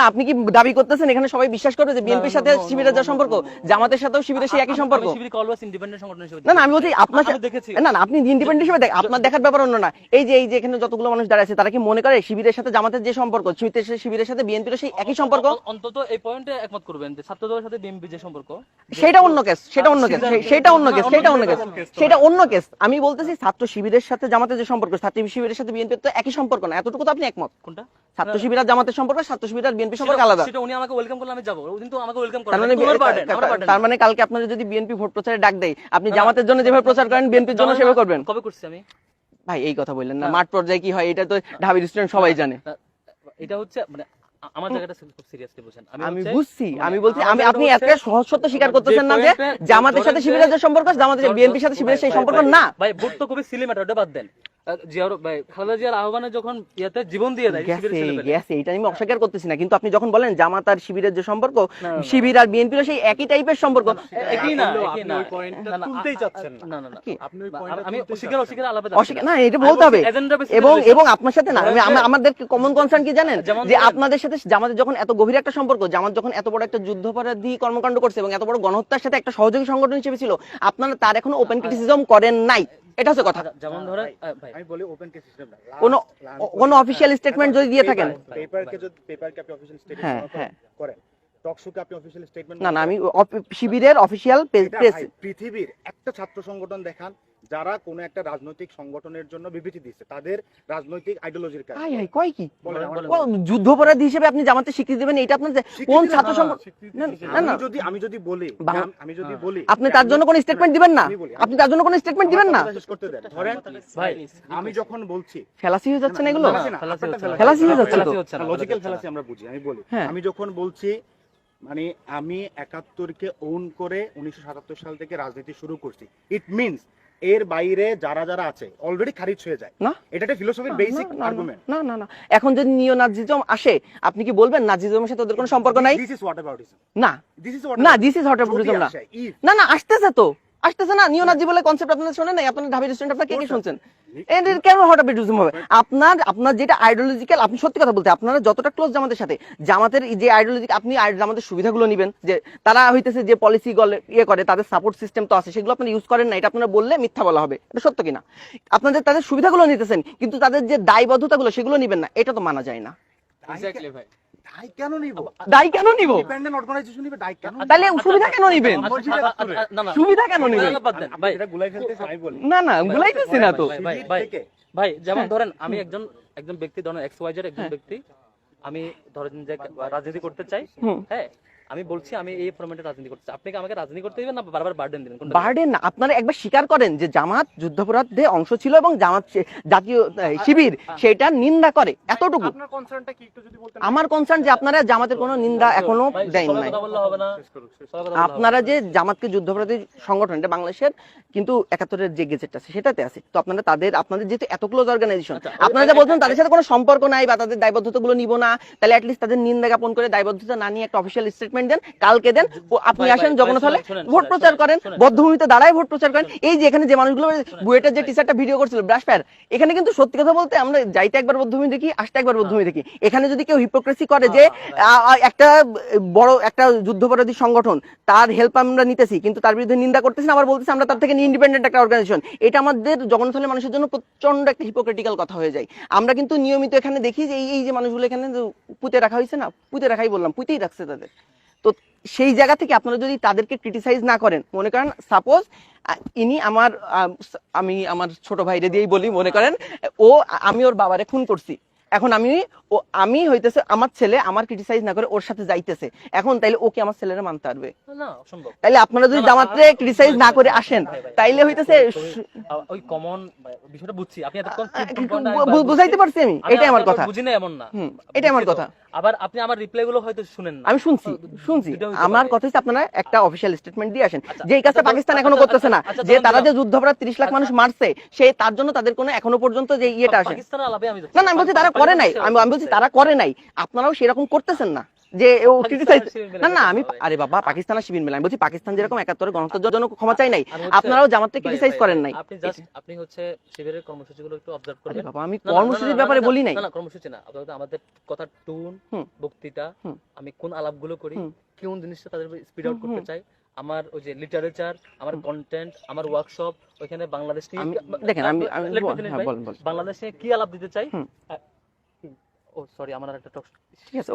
মানে আপনি কি দাবি করতেছেন? এখানে সবাই বিশ্বাস করবে যে বিএনপির সাথে শিবিরের যা সম্পর্ক জামাতের সাথেও শিবিরের সেই একই সম্পর্ক। আমি অলওয়েজ ইন্ডিপেন্ডেন্ট সংগঠন হিসেবে না না আমি বলছি আপনার দেখেছি। না না আপনি ইন্ডিপেন্ডেন্ট হিসেবে দেখ আপনার দেখার ব্যাপার অন্য না। এই যে এই যে এখানে যতগুলো মানুষ দাঁড়ায় আছে তারা কি মনে করে শিবিরের সাথে জামাতের যে সম্পর্ক শিবিরের সাথে- শিবিরের সাথে বিএনপির সেই একই সম্পর্ক? অন্তত এই পয়েন্টে একমত করবেন যে ছাত্রদলের সাথে বিএনপি যে সম্পর্ক সেটা অন্য কেস সেটা অন্য কেস সেটা- অন্য কেস সেটা অন্য কেস, সেটা অন্য কেস আমি বলতেছি ছাত্র শিবিরের সাথে জামাতের যে সম্পর্ক ছাত্র শিবিরের সাথে বিএনপির তো একই সম্পর্ক না এতটুকু তো আপনি একমত। কোনটা? ছাত্র শিবির আর জামাতের সম্পর্ক ছাত্র শিবির আর বিএনপি সম্পর্ক আলাদা। সেটা উনি আমাকে ওয়েলকাম করলে আমি যাব। কিন্তু আমাকে ওয়েলকাম করে তার মানে তার- মানে কালকে আপনারা যদি বিএনপি ভোট প্রচারে ডাক দেয় আপনি জামাতের জন্য যেভাবে প্রচার করেন বিএনপির জন্য সেভাবে করবেন। কবে করছি আমি? ভাই এই কথা বললেন না। মাঠ পর্যায়ে কি হয় এটা তো ঢাবির স্টুডেন্ট সবাই জানে। এটা হচ্ছে মানে আমার জায়গাটা খুব সিরিয়াসলি বুঝেন। আমি বুঝছি মানে আমি বলছি আমি আপনি এত সহজ সত্য স্বীকার করতেছেন না যে জামাতের সাথে শিবিরের যে সম্পর্ক জামাতের বিএনপির সাথে শিবিরের সেই সম্পর্ক না। ভাই ভোট তো খুবই ওটা বাদ দেন। আহ, খালেদা জিয়ার আহ্বানে যখন ইয়াতে জীবন দিয়ে দেয় গেছে এটা আমি অস্বীকার করতেছি না কিন্তু আপনি যখন বলেন জামাত আর শিবিরের যে সম্পর্ক না, না, না। শিবির আর বিএনপির সেই একই টাইপের সম্পর্ক। একই না একই না। ওই পয়েন্টটা না, না, তুলতেই চাচ্ছেন না। না না না আপনি ওই না, পয়েন্টটা আমি অস্বীকার অস্বীকার আলাদা অস্বীকার না। এটা বলতে হবে। এবং এবং আপনার সাথে না আমাদের কমন কনসার্ন কি জানেন? যেমন যে আপনাদের সাথে জামাতের যখন এত গভীর একটা সম্পর্ক জামাত যখন এত বড় একটা যুদ্ধপরাধী কর্মকাণ্ড করছে এবং এত বড় গণহত্যার সাথে একটা সহযোগী সংগঠন হিসেবে ছিল আপনারা তার এখনও ওপেন ক্রিটিসিজম করেন নাই। এটা হচ্ছে কথা। আচ্ছা, যেমন ধরেন ভাই আমি বলি ওপেন কেস সিস্টেম কোনো কোনো অফিশিয়াল স্টেটমেন্ট যদি দিয়ে থাকেন। পেপারকে যদি পেপারকে আপনি অফিশিয়াল হ্যাঁ, স্টেটমেন্ট হ্যাঁ। করেন টকশোকে আপনি অফিশিয়াল স্টেটমেন্ট না না আমি শিবিরের অফিসিয়াল এটা প্রেস পৃথিবীর একটা ছাত্র সংগঠন দেখান যারা কোনো একটা রাজনৈতিক সংগঠনের জন্য বিবৃতি দিচ্ছে তাদের রাজনৈতিক আইডিওলজির কারণে। হাই হাই কয় কি? যুদ্ধপরাধী হিসেবে আপনি জামাতে স্বীকৃতি দেবেন এটা আপনার কোন ছাত্র না, যদি আমি যদি বলি আমি- যদি হ্যাঁ। বলি আপনি তার জন্য কোনো স্টেটমেন্ট দিবেন না? আপনি তার জন্য কোন স্টেটমেন্ট দিবেন না? শেষ করতে দেন। ধরেন ভাই আমি যখন বলছি ফেলাসি হয়ে যাচ্ছে না এগুলো? ফেলাসি হয়ে যাচ্ছে। Logical fallacy. আমরা বুঝি আমি বলি। হ্যাঁ। আমি যখন বলছি মানে আমি একাত্তরকে ওন করে উনিশশো সাতাত্তর সাল থেকে রাজনীতি শুরু করছি। ইট মিনস এর বাইরে যারা যারা আছে অলরেডি খারিজ হয়ে যায়। না। এটা একটা ফিলোসফির বেসিক আর্গুমেন্ট না না না এখন যদি নিও নাজিজম আসে আপনি কি বলবেন নাজিজমের সাথে ওদের কোনো সম্পর্ক নাই? দিস ইজ হোয়াট অ্যাবাউটিজম না দিস ইজ না দিস ইজ হট অ্যাবাউটিজম না। না না আসতেছে তো। আসতেছে না নিও নাজি বলে কনসেপ্ট আপনারা শুনেন নাই? আপনার ঢাবি রেস্টুরেন্ট আপনারা কে কে শুনছেন? যে তারা হইতেছে যে পলিসি ইয়ে করে, তাদের সাপোর্ট সিস্টেম তো আছে, সেগুলো ইউজ করেন না, এটা বললে মিথ্যা বলা হবে, এটা সত্য কিনা? আপনাদের তাদের সুবিধাগুলো নিতেছেন, কিন্তু তাদের যে দায়বদ্ধতাগুলো, সেগুলো নিবেন না, এটা তো মানা যায় না। Exactly, কেন নিব দায় কেন নিব ডিপেন্ডেন্ট অর্গানাইজেশন নিবে দায় কেন তাহলে সুবিধা কেন নিবেন আচ্ছা, আচ্ছা, আচ্ছা, না, না। সুবিধা কেন নিবেন না, বাদ দেন, আপনি ভাই। এটা গুলাই ফেলতে আমি বলি না না গুলাইতেছি না তো ভাই, ভাই, শিবির ভাই। থেকে ভাই যেমন হ্যাঁ। ধরেন আমি একজন একজন ব্যক্তি ধরেন এক্স ওয়াই জেড একজন হ্যাঁ। ব্যক্তি আমি ধরেন যে রাজনীতি করতে চাই হ্যাঁ আমি বলছি আমি এই ফরম্যাটে রাজনীতি করতে আপনি কি আমাকে রাজনীতি করতে দিবেন না? বারবার বার্ডেন দিবেন? বার্ডেন না আপনারা একবার স্বীকার করেন যে জামাত যুদ্ধাপরাধে অংশ ছিল এবং জামাত জাতীয় শিবির সেটা নিন্দা করে এতটুকু। আপনার কনসার্নটা কি? একটু যদি বলতেন। আমার কনসার্ন যে আপনারা জামাতের কোনো নিন্দা এখনও দেন নাই। আপনারা যে জামাতকে যুদ্ধপরাধী সংগঠন এটা বাংলাদেশের কিন্তু একাত্তরের যে গেজেট আছে সেটাতে আছে। তো আপনারা তাদের আপনাদের যেহেতু এত ক্লোজ অর্গানাইজেশন আচ্ছা, আপনারা যে বলছেন তাদের সাথে কোনো সম্পর্ক নাই বা তাদের দায়বদ্ধতা গুলো নিব না। তাহলে অ্যাটলিস্ট তাদের নিন্দা জ্ঞাপন করে দায়বদ্ধতা না নিয়ে একটা অফিসিয়াল স্টেটমেন্ট দেন কালকে দেন আপনি আসেন জগন্নাথ হলে ভোট প্রচার করেন বদ্ধভূমিতে দাঁড়ায় ভোট প্রচার করেন। এই যে এখানে যে মানুষগুলো বুয়েটের যে টিচারটা ভিডিও করছিল ব্রাশ ফায়ার এখানে কিন্তু সত্যি কথা বলতে আমরা যাইতে একবার বদ্ধভূমি দেখি আসতে একবার বদ্ধভূমি দেখি। এখানে যদি কেউ হিপোক্রেসি করে যে আ, আ, একটা বড় একটা যুদ্ধপরাধী সংগঠন তার হেল্প আমরা নিতেছি কিন্তু তার বিরুদ্ধে নিন্দা করতেছি না, আবার বলতেছি আমরা তার থেকে ইন্ডিপেন্ডেন্ট একটা অর্গানাইজেশন এটা আমাদের জগন্নাথ হলের মানুষের জন্য প্রচণ্ড একটা হিপোক্রেটিক্যাল কথা হয়ে যায়। আমরা কিন্তু নিয়মিত এখানে দেখি যে এই যে মানুষগুলো এখানে পুঁতে রাখা হয়েছে না পুঁতে রাখাই বললাম পুঁতেই রাখছে তাদের। তো সেই জায়গা থেকে আপনারা যদি তাদেরকে ক্রিটিসাইজ না করেন মনে করেন সাপোজ ইনি আমার আমি আমার ছোট ভাইরে দিয়েই বলি মনে করেন ও আমি ওর বাবারে খুন করছি। এখন আমি ও আমি হইতেছে আমার ছেলে আমার ক্রিটিসাইজ না করে ওর সাথে যাইতেছে। এখন তাইলে ওকে আমার ছেলেরা মানতে পারবে? তাইলে আপনারা যদি জামাতে ক্রিটিসাইজ না করে আসেন তাইলে হইতেছে ওই কমন বিষয়টা বুঝছি। আপনি। বুঝাইতে পারছি আমি আমি এটাই আমার কথা। বুঝি না এমন না। এটাই আমার কথা। আবার আপনি আমার রিপ্লাই গুলো হয়তো শুনেন না। আমি শুনছি শুনছি। আমার কথা হচ্ছে আপনারা একটা অফিসিয়াল স্টেটমেন্ট দিয়ে আসেন। আচ্ছা, যে এই কাজটা আচ্ছা, পাকিস্তান আচ্ছা, এখনও আচ্ছা, করতেছে না আচ্ছা, যে তারা যে যুদ্ধ অপরাধ তিরিশ লাখ মানুষ মারছে সেই তার জন্য তাদের কোনো এখনও পর্যন্ত যে ইয়েটা আসে। না না আমি বলছি তারা করে নাই। আমি বলছি তারা করে নাই। আপনারাও সেরকম করতেছেন না। যে ও ক্রিটিসাইজ না না আমি। আরে বাবা পাকিস্তান আর শিবির মিলে আমি বলছি পাকিস্তান যেরকম একাত্তরে গণহত্যার জন্য ক্ষমা চাই নাই আপনারাও জামাতকে ক্রিটিসাইজ করেন নাই। আপনি জাস্ট আপনি হচ্ছে শিবিরের কর্মসূচিগুলো একটু অবজার্ভ আরে করবেন। বাবা আমি কর্মসূচির ব্যাপারে বলি নাই। না না কর্মসূচি না। আপাতত আমাদের কথার টোন। বক্তৃতা আমি কোন আলাপগুলো করি কোন জিনিসটা তাদের স্পিড আউট করতে চাই আমার ওই যে লিটারেচার আমার কন্টেন্ট আমার ওয়ার্কশপ ওইখানে বাংলাদেশ নিয়ে দেখেন আমি হ্যাঁ বাংলাদেশ নিয়ে কি আলাপ দিতে চাই। ও সরি আমার একটা টক ঠিক আছে